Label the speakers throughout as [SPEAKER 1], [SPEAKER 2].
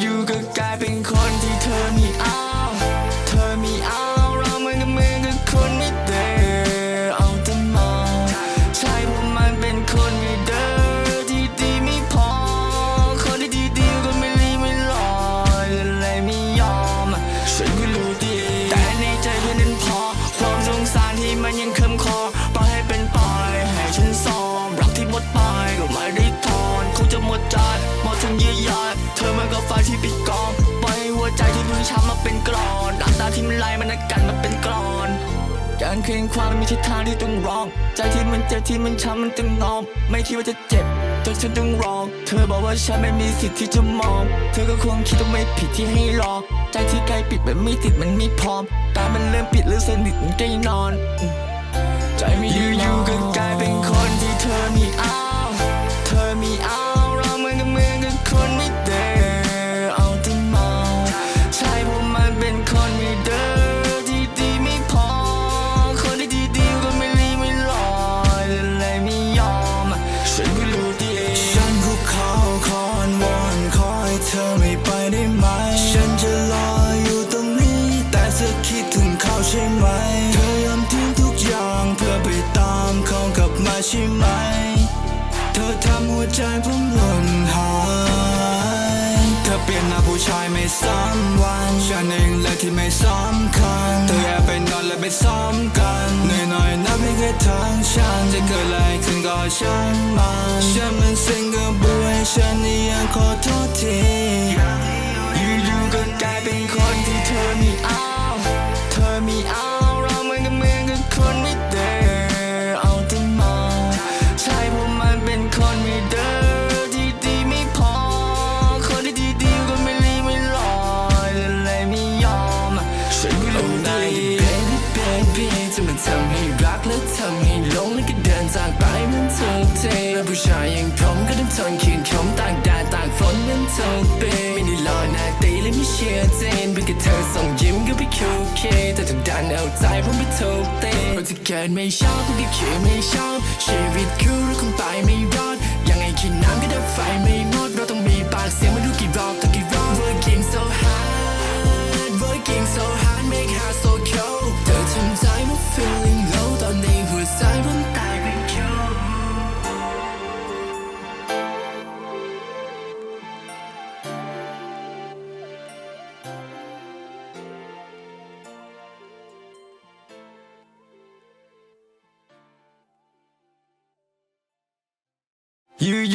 [SPEAKER 1] อยู่ๆก็กลายเป็นคนที่ มลายมันไหลมันนักกันมาเป็นกรอนการเคร่งความมีทิศทางที่ต้องร้อง ใจที่มันเจ็บที่มันช้ำมันต้องงอม ไม่คิดว่าจะเจ็บจนฉันต้องร้อง เธอบอกว่าฉันไม่มีสิทธิ์ที่จะมอง เธอก็คงคิดว่าไม่ผิดที่ให้รอ ใจที่ใกล้ปิดมันไม่ติดมันไม่พร้อมตามันเริ่มปิดหรือสนิทมันใกล้นอน ใจไม่อยู่อยู่กัน ช่ไห
[SPEAKER 2] ม เธอยอมทิ้งทุกอย่างเพื่อไปตามเขากลับมาใช่ไหม เธอทำหัวใจผมหล่นหาย เธอเปลี่ยนหน้าผู้ชายไม่ซ้ำวันฉันเองและที่ไม่สำคัญเธอแอบไปนอนและไปซ้อมกันเหนื่อยหน่อยนับให้แค่ทางฉันจะเกิดอะไรขึ้นก็ช่างมันฉันมันเซ็งกับบุยฉันนี่ยังขอโทษที
[SPEAKER 3] จากไปมันทุกทีผู้ชายอย่างผมก็ต้องทนคืนคมต่างแดดต่างฝนมันทุกปีไม่ได้รอหน้าตีและไม่เชื่อเจนเป็นแค่เธอส่งยิ้มก็ไปคุกคีแต่ถูกดันเอาใจผมไปทุกตีเราะเกิดไม่ชอบก็คือไม่ชอบชีวิตคู่เราคงไปไม่รอดยังไงคิดน้ำก็ดับไฟไม่หมดเราต้องมีปากเสียงมาดูกี่รอบ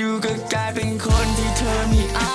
[SPEAKER 1] อยู่ๆก็กลายเป็นคนที่เธอไมีเอา